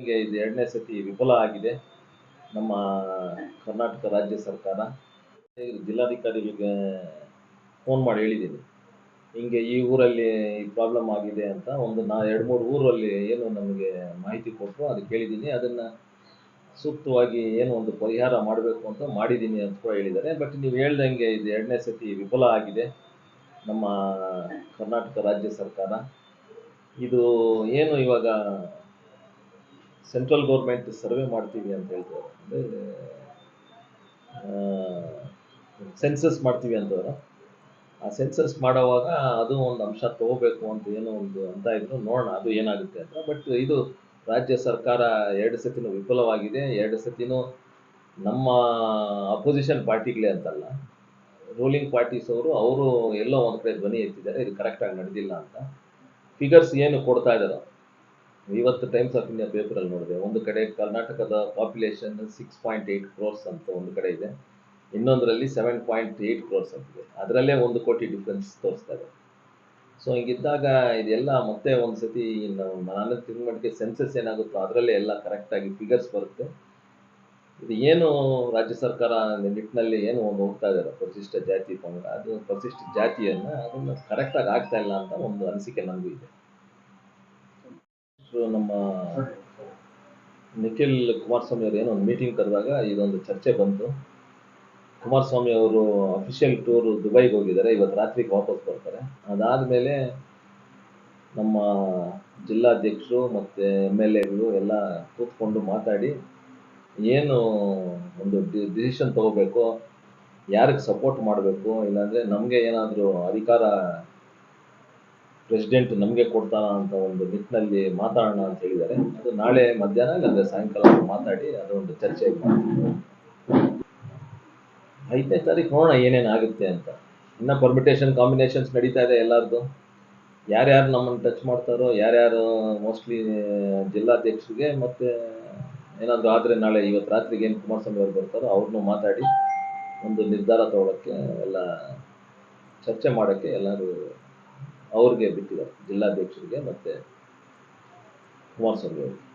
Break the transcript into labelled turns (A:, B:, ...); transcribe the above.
A: ಹೀಗೆ ಇದು ಎರಡನೇ ಸತಿ ವಿಫಲ ಆಗಿದೆ. ನಮ್ಮ ಕರ್ನಾಟಕ ರಾಜ್ಯ ಸರ್ಕಾರ ಜಿಲ್ಲಾಧಿಕಾರಿಗಳಿಗೆ ಫೋನ್ ಮಾಡಿ ಹೇಳಿದ್ದೀನಿ. ಹಿಂಗೆ ಈ ಊರಲ್ಲಿ ಈ ಪ್ರಾಬ್ಲಮ್ ಆಗಿದೆ ಅಂತ ಒಂದು ನಾ ಎರಡು ಮೂರು ಊರಲ್ಲಿ ಏನು ನಮಗೆ ಮಾಹಿತಿ ಕೊಟ್ಟರು ಅದಕ್ಕೆ ಕೇಳಿದ್ದೀನಿ ಅದನ್ನು ಸೂಕ್ತವಾಗಿ ಏನು ಒಂದು ಪರಿಹಾರ ಮಾಡಬೇಕು ಅಂತ ಮಾಡಿದ್ದೀನಿ ಅಂತ ಕೂಡ ಹೇಳಿದ್ದಾರೆ. ಬಟ್ ನೀವು ಹೇಳ್ದಂಗೆ ಇದು ಎರಡನೇ ಸತಿ ವಿಫಲ ಆಗಿದೆ. ನಮ್ಮ ಕರ್ನಾಟಕ ರಾಜ್ಯ ಸರ್ಕಾರ. ಇದು ಏನು ಇವಾಗ ಸೆಂಟ್ರಲ್ ಗೌರ್ಮೆಂಟ್ ಸರ್ವೆ ಮಾಡ್ತೀವಿ ಅಂತ ಹೇಳ್ತಾರೆ. ಅಂದರೆ ಸೆನ್ಸಸ್ ಮಾಡ್ತೀವಿ ಅಂತವ್ರು. ಆ ಸೆನ್ಸಸ್ ಮಾಡೋವಾಗ ಅದು ಒಂದು ಅಂಶ ತಗೋಬೇಕು ಅಂತ ಏನೋ ಒಂದು ಅಂತ ಇದ್ರು ನೋಡೋಣ, ಅದು ಏನಾಗುತ್ತೆ ಅಂತ. ಬಟ್ ಇದು ರಾಜ್ಯ ಸರ್ಕಾರ ಎರಡು ಸತಿನೂ ವಿಫಲವಾಗಿದೆ. ಎರಡು ಸತಿನೂ ನಮ್ಮ ಅಪೋಸಿಷನ್ ಪಾರ್ಟಿಗಳೇ ಅಂತಲ್ಲ ರೂಲಿಂಗ್ ಪಾರ್ಟೀಸ್ ಅವರು ಅವರು ಎಲ್ಲೋ ಒಂದು ಕಡೆ ಧ್ವನಿ ಎತ್ತಿದ್ದಾರೆ. ಇದು ಕರೆಕ್ಟಾಗಿ ನಡೆದಿಲ್ಲ ಅಂತ. ಫಿಗರ್ಸ್ ಏನು ಕೊಡ್ತಾ ಇದ್ದಾರೆ ಇವತ್ತು ಟೈಮ್ಸ್ ಆಫ್ ಇಂಡಿಯಾ ಪೇಪರಲ್ಲಿ ನೋಡಿದೆ. ಒಂದು ಕಡೆ ಕರ್ನಾಟಕದ population six point eight crores ಅಂತ ಒಂದು ಕಡೆ ಇದೆ. ಇನ್ನೊಂದರಲ್ಲಿ ಸೆವೆನ್ ಪಾಯಿಂಟ್ ಏಯ್ಟ್ ಕ್ರೋರ್ಸ್ ಅಂತಿದೆ ಅದರಲ್ಲೇ ಒಂದು ಕೋಟಿ ಡಿಫ್ರೆನ್ಸ್ ತೋರಿಸ್ತಾ ಇದೆ. ಸೊ ಹಿಂಗಿದ್ದಾಗ ಇದೆಲ್ಲ ಮತ್ತೆ ಒಂದು ಸತಿ ನಾನು ತಿಂಗ್ ಮಟ್ಟಿಗೆ ಸೆನ್ಸಸ್ ಏನಾಗುತ್ತೋ ಅದರಲ್ಲೇ ಎಲ್ಲ ಕರೆಕ್ಟಾಗಿ ಫಿಗರ್ಸ್ ಬರುತ್ತೆ. ಇದು ಏನು ರಾಜ್ಯ ಸರ್ಕಾರ ನಿಟ್ಟಿನಲ್ಲಿ ಏನು ಒಂದು ಹೋಗ್ತಾ ಇದ್ದಾರೆ? ಪರಿಶಿಷ್ಟ ಜಾತಿ ಪಂಗಡ. ಅದು ಪರಿಶಿಷ್ಟ ಜಾತಿಯನ್ನು ಅದನ್ನು ಕರೆಕ್ಟಾಗಿ ಆಗ್ತಾ ಇಲ್ಲ ಅಂತ ಒಂದು ಅನಿಸಿಕೆ ನನಗೂ ಇದೆ. ನಮ್ಮ ನಿಖಿಲ್ ಕುಮಾರಸ್ವಾಮಿ ಅವರು ಏನೋ ಒಂದು ಮೀಟಿಂಗ್ ಕರೆದಾಗ ಇದೊಂದು ಚರ್ಚೆ ಬಂತು. ಕುಮಾರಸ್ವಾಮಿ ಅವರು ಅಫಿಷಿಯಲ್ ಟೂರ್ ದುಬೈಗೆ ಹೋಗಿದ್ದಾರೆ, ಇವತ್ತು ರಾತ್ರಿಗೆ ವಾಪಸ್ ಬರ್ತಾರೆ. ಅದಾದಮೇಲೆ ನಮ್ಮ ಜಿಲ್ಲಾಧ್ಯಕ್ಷರು ಮತ್ತು ಎಂ ಎಲ್ ಎಗಳು ಎಲ್ಲ ಕೂತ್ಕೊಂಡು ಮಾತಾಡಿ, ಏನು ಒಂದು ಡಿಸಿಷನ್ ತಗೋಬೇಕು, ಯಾರಿಗೆ ಸಪೋರ್ಟ್ ಮಾಡಬೇಕು, ಇಲ್ಲಾಂದರೆ ನಮಗೆ ಏನಾದರೂ ಅಧಿಕಾರ ಪ್ರೆಸಿಡೆಂಟ್ ನಮಗೆ ಕೊಡ್ತಾನ ಅಂತ ಒಂದು ನಿಟ್ಟಿನಲ್ಲಿ ಮಾತಾಡೋಣ ಅಂತ ಹೇಳಿದ್ದಾರೆ. ಅದು ನಾಳೆ ಮಧ್ಯಾಹ್ನ, ಇಲ್ಲಾಂದರೆ ಸಾಯಂಕಾಲ ಮಾತಾಡಿ ಅದೊಂದು ಚರ್ಚೆ ಐದನೇ ತಾರೀಕು ನೋಡೋಣ ಏನೇನು ಆಗುತ್ತೆ ಅಂತ. ಇನ್ನು ಪರ್ಮಿಟೇಷನ್ ಕಾಂಬಿನೇಷನ್ಸ್ ನಡೀತಾ ಇದೆ ಎಲ್ಲರದು. ಯಾರ್ಯಾರು ನಮ್ಮನ್ನು ಟಚ್ ಮಾಡ್ತಾರೋ, ಯಾರ್ಯಾರು ಮೋಸ್ಟ್ಲಿ ಜಿಲ್ಲಾಧ್ಯಕ್ಷರಿಗೆ ಮತ್ತು ಏನಾದರೂ ಆದರೆ ನಾಳೆ ಇವತ್ತು ರಾತ್ರಿಗೆ ಏನು ಕುಮಾರಸ್ವಾಮಿ ಅವ್ರು ಬರ್ತಾರೋ ಅವ್ರನ್ನೂ ಮಾತಾಡಿ ಒಂದು ನಿರ್ಧಾರ ತಗೊಳ್ಳೋಕ್ಕೆ ಎಲ್ಲ ಚರ್ಚೆ ಮಾಡೋಕ್ಕೆ ಎಲ್ಲರೂ ಅವ್ರಿಗೆ ಬಿಟ್ಟಿದ್ದಾರೆ ಜಿಲ್ಲಾಧ್ಯಕ್ಷರಿಗೆ ಮತ್ತು ಕುಮಾರಸ್ವಾಮಿ ಅವ್ರಿಗೆ.